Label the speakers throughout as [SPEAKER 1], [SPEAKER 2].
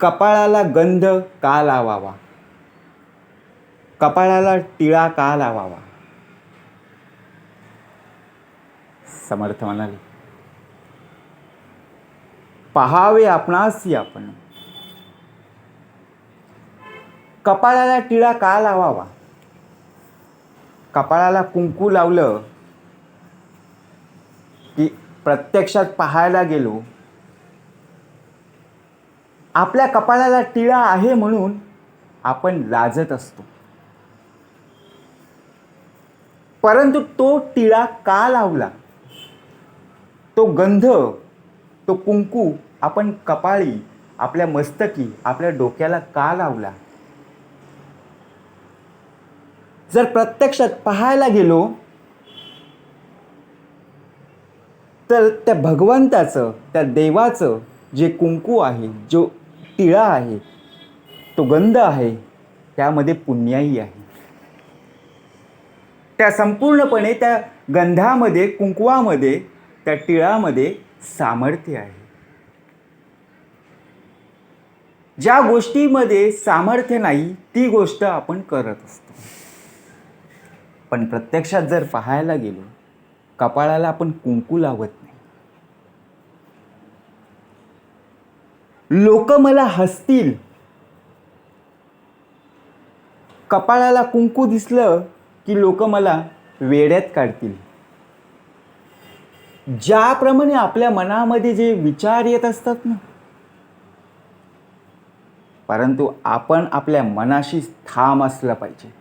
[SPEAKER 1] कपाळाला गंध का लावावा? कपाळाला टिळा का लावावा? समर्थ म्हणाले. पहावे आपणासी आपण. कपाळाला टिळा का लावावा? कपाळाला कुंकू लावलं की प्रत्यक्षात पाहायला गेलो आपल्या कपाळाला टिळा आहे म्हणून आपण लाजत असतो. परंतु तो टिळा का लावला? तो गंध तो कुंकू आपण कपाळी आपल्या मस्तकी आपल्या डोक्याला का लावला? जर प्रत्यक्षात पाहायला गेलो तर त्या भगवंताचं त्या देवाचं जे कुंकू आहे जो टिळा आहे. तो गंध आहे. त्यामध्ये पुण्याही आहे. त्या संपूर्णपणे त्या गंधामध्ये कुंकवामध्ये त्या टिळामध्ये सामर्थ्य आहे. ज्या गोष्टीमध्ये सामर्थ्य नाही ती गोष्ट आपण करत असतो. पण प्रत्यक्षात जर पाहायला गेलो कपाळाला आपण कुंकू लावत नाही लोक मला हसतील. कपाळाला कुंकू दिसलं की लोक मला वेड्यात काढतील. ज्याप्रमाणे आपल्या मनामध्ये जे विचार येत असतात ना परंतु आपण आपल्या मनाशी ठाम असलं पाहिजे.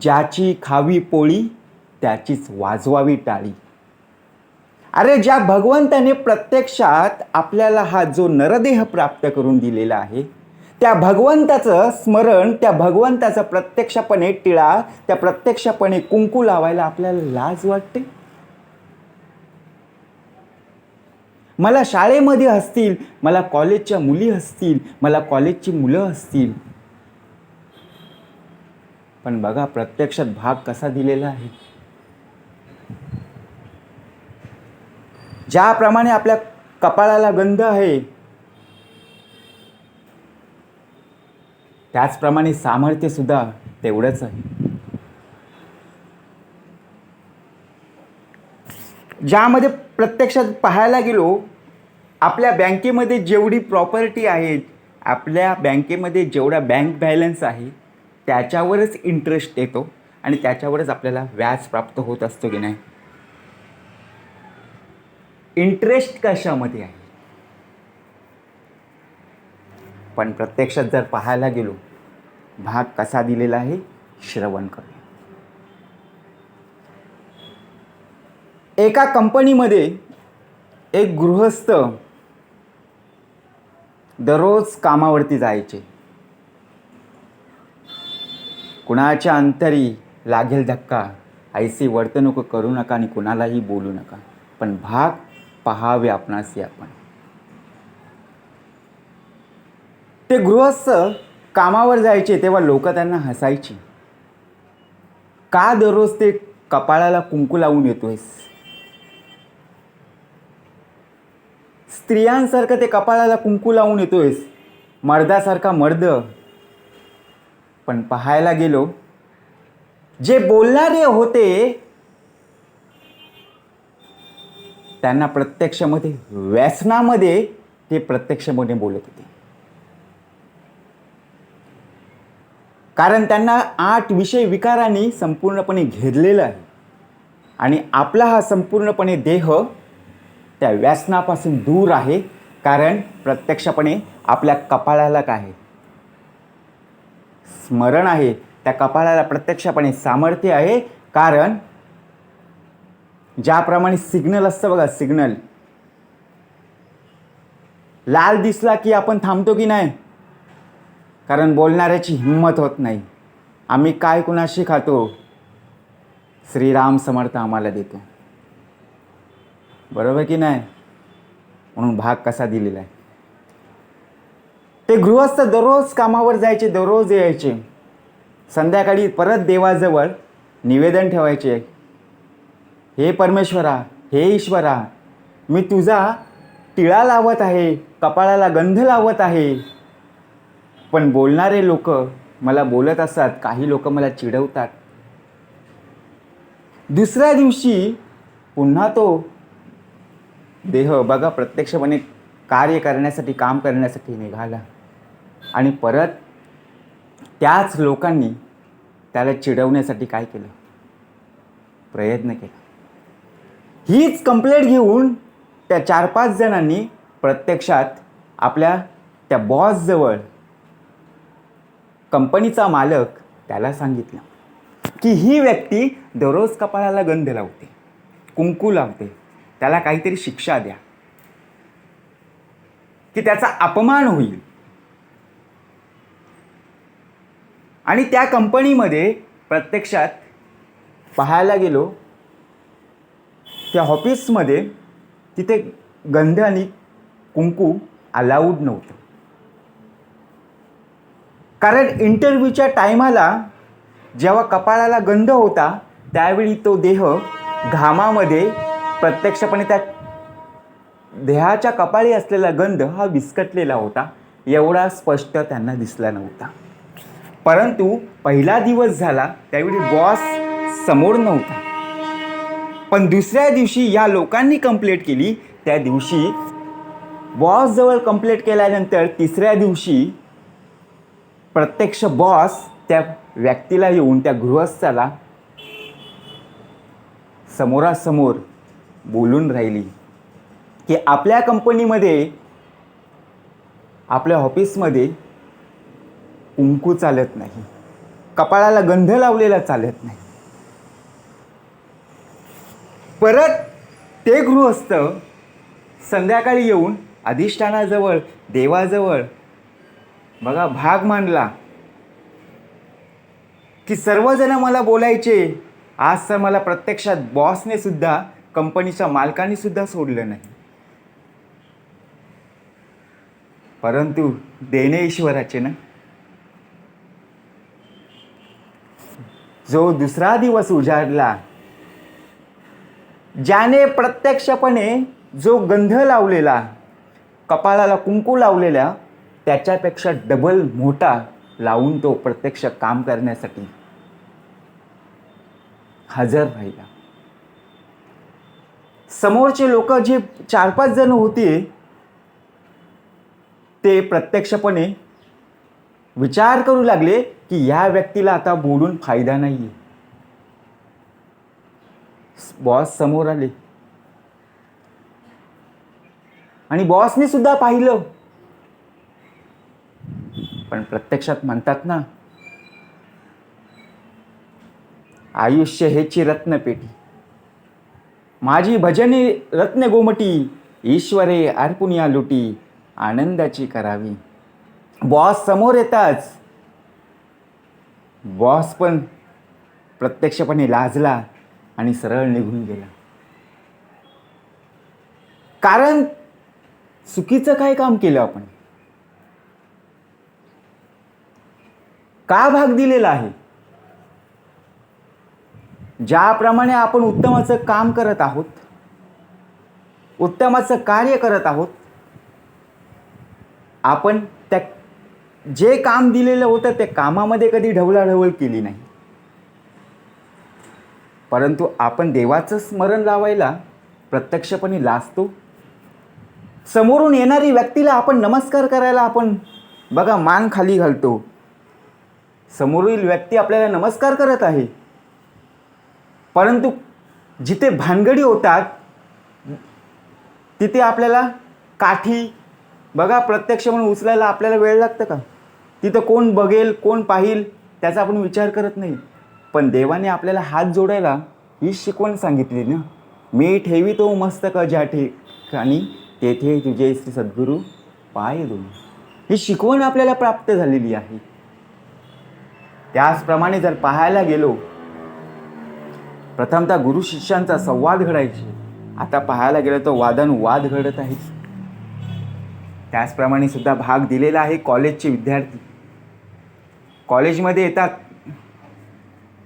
[SPEAKER 1] ज्याची खावी पोळी त्याचीच वाजवावी टाळी. अरे ज्या भगवंताने प्रत्यक्षात आपल्याला हा जो नरदेह प्राप्त करून दिलेला आहे त्या भगवंताचं स्मरण त्या भगवंताचं प्रत्यक्षपणे टिळा त्या प्रत्यक्षपणे कुंकू लावायला आपल्याला लाज वाटते? मला शाळेमध्ये असतील मला कॉलेजच्या मुली असतील मला कॉलेजची मुलं असतील. पण बघा प्रत्यक्षात भाग कसा दिलेला आहे? ज्याप्रमाणे आपल्या कपाळाला गंध आहे त्याचप्रमाणे सामर्थ्य सुद्धा तेवढंच आहे. ज्यामध्ये प्रत्यक्षात पाहायला गेलो आपल्या बँकेमध्ये जेवढी प्रॉपर्टी आहे आपल्या बँकेमध्ये जेवढा बँक बॅलन्स आहे त्याच्यावरच इंटरेस्ट येतो आणि त्याच्यावरच आपल्याला व्याज प्राप्त होत असतो की नाही. इंटरेस्ट कशामध्ये आहे? पण प्रत्यक्षात जर पाहायला गेलो भाग कसा दिलेला आहे? श्रवण करूया एका कंपनीमध्ये एक गृहस्थ दररोज कामावरती जायचे. कुणाच्या अंतरी लागेल धक्का ऐसी वर्तणूक करू नका आणि कुणालाही बोलू नका. पण भाग पहावे आपणासी आपण. ते गृहस्थ कामावर जायचे तेव्हा लोक त्यांना हसायची. का दररोज ते कपाळाला कुंकू लावून येतोयस? स्त्रियांसारखं ते कपाळाला कुंकू लावून येतोयस. मर्दासारखा मर्द. पण पाहायला गेलो जे बोलणारे होते त्यांना प्रत्यक्षमध्ये व्यसनामध्ये ते प्रत्यक्षमध्ये बोलत होते. कारण त्यांना आठ विषय विकारांनी संपूर्णपणे घेरलेलं आहे. आणि आपला हा संपूर्णपणे देह त्या व्यसनापासून दूर आहे कारण प्रत्यक्षपणे आपल्या कपाळाला काय आहे? स्मरण आहे. त्या कपाळाला प्रत्यक्षपणे सामर्थ्य आहे कारण ज्याप्रमाणे सिग्नल असतं बघा सिग्नल. लाल दिसला की आपण थांबतो की नाही? कारण बोलणाऱ्याची हिंमत होत नाही. आम्ही काय कुणाशी खातो? श्रीराम समर्थ आम्हाला देतो. बरोबर की नाही? म्हणून भाग कसा दिलेला आहे? ते गृहस्थ दररोज कामावर जायचे दररोज यायचे. संध्याकाळी परत देवाजवळ निवेदन ठेवायचे. हे परमेश्वरा हे ईश्वरा मी तुझा टिळा लावत आहे कपाळाला गंध लावत आहे. पण बोलणारे लोक मला बोलत असतात काही लोक मला चिडवतात. दुसऱ्या दिवशी पुन्हा तो देह बघा प्रत्यक्षपणे कार्य करण्यासाठी काम करण्यासाठी निघाला. आणि परत त्याच लोकांनी त्याला चिडवण्यासाठी काय केलं? प्रयत्न केला. हीच कंप्लेंट घेऊन त्या चार पाच जणांनी प्रत्यक्षात आपल्या त्या बॉसजवळ कंपनीचा मालक त्याला सांगितलं की ही व्यक्ती दररोज कपाळाला गंध लावते कुंकू लावते त्याला काहीतरी शिक्षा द्या की त्याचा अपमान होईल. आणि त्या कंपनीमध्ये प्रत्यक्षात पाहायला गेलो त्या ऑफिसमध्ये तिथे गंध आणि कुंकू अलाउड नव्हतं. कारण इंटरव्ह्यूच्या टायमाला जेव्हा कपाळाला गंध होता त्यावेळी तो देह घामामध्ये प्रत्यक्षपणे त्या देहाच्या कपाळी असलेला गंध हा विस्कटलेला होता. एवढा स्पष्ट त्यांना दिसला नव्हता. परंतु पहिला दिवस झाला त्यावेळी बॉस समोर नव्हता. पण दुसऱ्या दिवशी या लोकांनी कंप्लेंट केली. त्या दिवशी बॉसजवळ कंप्लेंट केल्यानंतर तिसऱ्या दिवशी प्रत्यक्ष बॉस त्या व्यक्तीला येऊन त्या गृहस्थाला समोरासमोर बोलून राहिली की आपल्या कंपनीमध्ये आपल्या ऑफिसमध्ये कुंकू चालत नाही. कपाळाला गंध लावलेला चालत नाही. परत ते गृहस्थ संध्याकाळी येऊन अधिष्ठानाजवळ देवाजवळ बघा भाग मांडला की सर्वजण मला बोलायचे. आज तर मला प्रत्यक्षात बॉसने सुद्धा कंपनीच्या मालकाने सुद्धा सोडलं नाही. परंतु देणे ईश्वराचे ना? जो दुसरा दिवस उजाडला ज्याने प्रत्यक्षपणे जो गंध लावलेला कपाळाला कुंकू लावलेला त्याच्यापेक्षा डबल मोठा लावून तो प्रत्यक्ष काम करण्यासाठी हजर राहिला. समोरचे लोक जे चार पाच जण होते ते प्रत्यक्षपणे विचार करू लागले की या व्यक्तीला आता बोलून फायदा नाही आहे बॉस समोर आले. आणि बॉसने सुद्धा पाहिलं. पण प्रत्यक्षात म्हणतात ना आयुष्य हेची रत्नपेटी माझी भजने रत्न गोमटी ईश्वरे अर्पुनिया लुटी आनंदाची करावी. बॉस समोर येताच. बॉस पण प्रत्यक्षपणे लाजला. आणि सरळ निघून गेला. कारण चुकीचं काय काम केलं आपण? का भाग दिलेला आहे? ज्याप्रमाणे आपण उत्तमाचं काम करत आहोत उत्तमाचं कार्य करत आहोत आपण त्या जे काम दिलेलं होतं त्या कामामध्ये कधी ढवळाढवळ केली नाही. परंतु आपण देवाचं स्मरण लावायला प्रत्यक्षपणे लाजतो. समोरून येणारी व्यक्तीला आपण नमस्कार करायला आपण बघा मान खाली घालतो. समोरील व्यक्ती आपल्याला नमस्कार करत आहे. परंतु जिथे भानगडी होतात तिथे आपल्याला काठी बघा प्रत्यक्ष म्हणून उचलायला आपल्याला वेळ लागतं का? तिथं कोण बघेल कोण पाहिल त्याचा आपण विचार करत नाही. पण देवाने आपल्याला हात जोडायला ही शिकवण सांगितली ना. मी ठेवी तो मस्तक ज्या ठिकाणी तेथे तुझे श्री सद्गुरू पाय दोन्ही ही शिकवण आपल्याला प्राप्त झालेली आहे. त्याचप्रमाणे जर पाहायला गेलो प्रथमतः गुरु शिष्यांचा संवाद घडायचे. आता पाहायला गेलं तर वादनवाद घडत आहेत त्याचप्रमाणे सुद्धा भाग दिलेला आहे कॉलेजचे विद्यार्थी. कॉलेजमध्ये येतात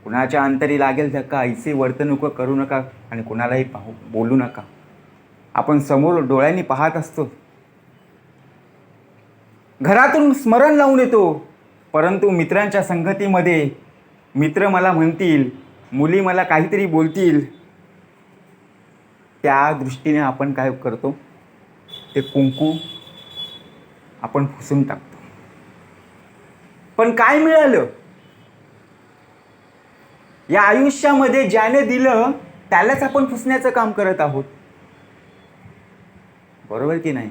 [SPEAKER 1] कुणाच्या अंतरी लागेल धक्का ऐसे वर्तणूक करू नका आणि कुणालाही पाहू बोलू नका. आपण समोर डोळ्यांनी पाहत असतो. घरातून स्मरण लावून येतो. परंतु मित्रांच्या संगतीमध्ये मित्र मला म्हणतील मुली मला काहीतरी बोलतील. त्या दृष्टीने आपण काय करतो? ते कुंकू आपण फुसून टाकतो. पण काय मिळालं? या आयुष्यामध्ये ज्याने दिलं त्यालाच आपण फुसण्याचं काम करत आहोत. बरोबर की नाही?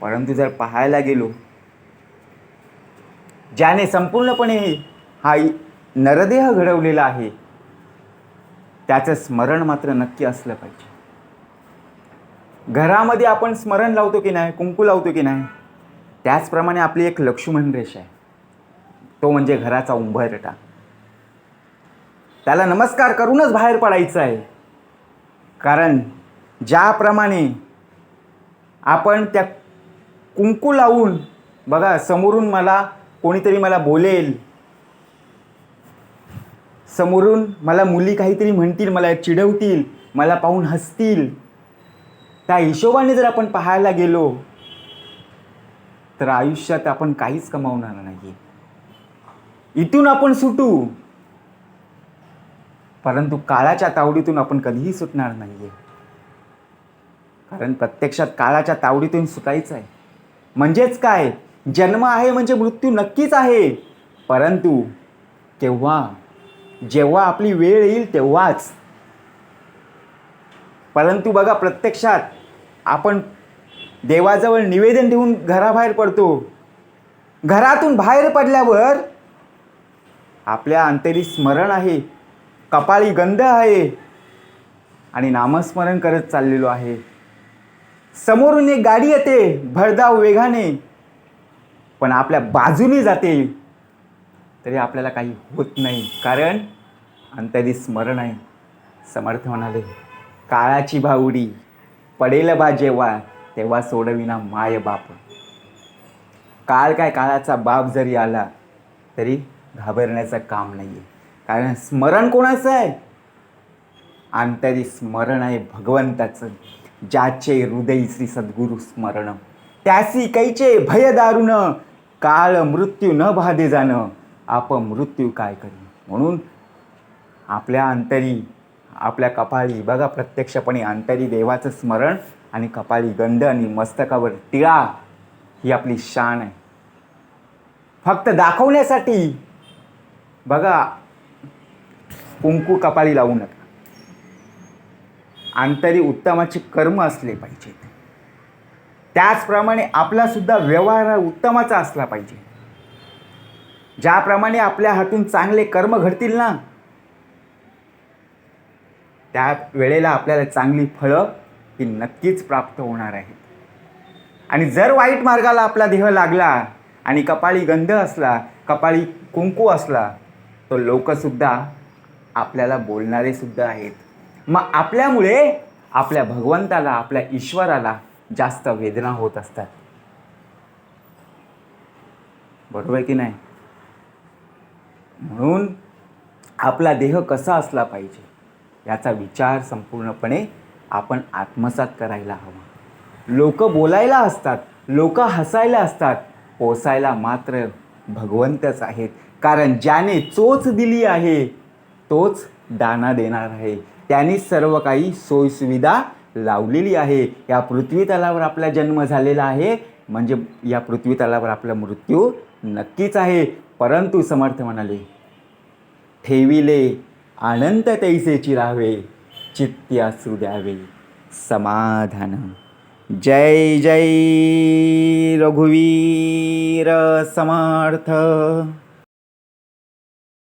[SPEAKER 1] परंतु जर पाहायला गेलो ज्याने संपूर्णपणे हा नरदेह घडवलेला आहे त्याचं स्मरण मात्र नक्की असलं पाहिजे. घरामध्ये आपण स्मरण लावतो की नाही कुंकू लावतो की नाही त्याचप्रमाणे आपली एक लक्ष्मण रेषा आहे. तो म्हणजे घराचा उंबरटा त्याला नमस्कार करूनच बाहेर पडायचं आहे. कारण ज्याप्रमाणे आपण त्या कुंकू लावून बघा समोरून मला कोणीतरी मला बोलेल समोरून मला मुली काहीतरी म्हणतील मला चिडवतील मला पाहून हसतील त्या हिशोबाने जर आपण पाहायला गेलो तर आयुष्यात आपण काहीच कमावणार नाही. इथून आपण सुटू. परंतु काळाच्या तावडीतून आपण कधीही सुटणार नाही आहे कारण प्रत्यक्षात काळाच्या तावडीतून सुटायचं आहे. म्हणजेच काय? जन्म आहे म्हणजे मृत्यू नक्कीच आहे. परंतु केव्हा? जेव्हा आपली वेळ येईल तेव्हाच. परंतु बघा प्रत्यक्षात आपण देवाजवळ निवेदन देऊन घराबाहेर पडतो. घरातून बाहेर पडल्यावर आपल्या आंतरिक स्मरण आहे. कपाळी गंध आहे. आणि नामस्मरण करत चाललेलो आहे. समोरून एक गाडी येते भरधाव वेगाने. पण आपल्या बाजूने जाते. तरी आपल्याला काही होत नाही. कारण अंतरी स्मरण आहे. समर्थ म्हणाले काळाची भाऊडी पडेल बा जेव्हा तेव्हा सोडविना माय बाप. काळ काय काळाचा बाप जरी आला तरी घाबरण्याचं काम नाही आहे कारण स्मरण कोणाचं आहे? आंतरिक स्मरण आहे भगवंताचं ज्याचे हृदय श्री सद्गुरु स्मरण. त्यासी कैचे भय दारुण काळ मृत्यू न बाधे जाणं आप मृत्यू काय करणं म्हणून आपल्या अंतरी आपल्या कपाळी बघा प्रत्यक्षपणे अंतरी देवाचं स्मरण आणि कपाळी गंध आणि मस्तकावर टिळा ही आपली शान आहे. फक्त दाखवण्यासाठी बघा कुंकू कपाळी लावू नका. आंतरी उत्तमाचे कर्म असले पाहिजेत त्याचप्रमाणे आपला सुद्धा व्यवहार हा उत्तमाचा असला पाहिजे. ज्याप्रमाणे आपल्या हातून चांगले कर्म घडतील ना त्या वेळेला आपल्याला चांगली फळं ही नक्कीच प्राप्त होणार आहेत. आणि जर वाईट मार्गाला आपला देह लागला आणि कपाळी गंध असला कपाळी कुंकू असला तो लोकसुद्धा आपल्याला बोलणारे सुद्धा आहेत. मग आपल्यामुळे आपल्या भगवंताला आपल्या ईश्वराला जास्त वेदना होत असतात. बरोबर आहे की नाही? म्हणून आपला देह कसा असला पाहिजे याचा विचार संपूर्णपणे आपण आत्मसात करायला हवा. लोक बोलायला असतात लोक हसायला असतात पोसायला मात्र भगवंतच आहेत. कारण ज्याने चोच दिली आहे तोच दाना देणार आहे. त्यांनी सर्व काही सोयीसुविधा लावलेली आहे. या पृथ्वी तलावर आपला जन्म झालेला आहे. म्हणजे या पृथ्वी तलावर आपला मृत्यू नक्कीच आहे. परंतु समर्थ म्हणाले ठेविले अनंत तैसेची राहावे चित्ती असू द्यावे. समाधान. जय जय रघुवीर समर्थ.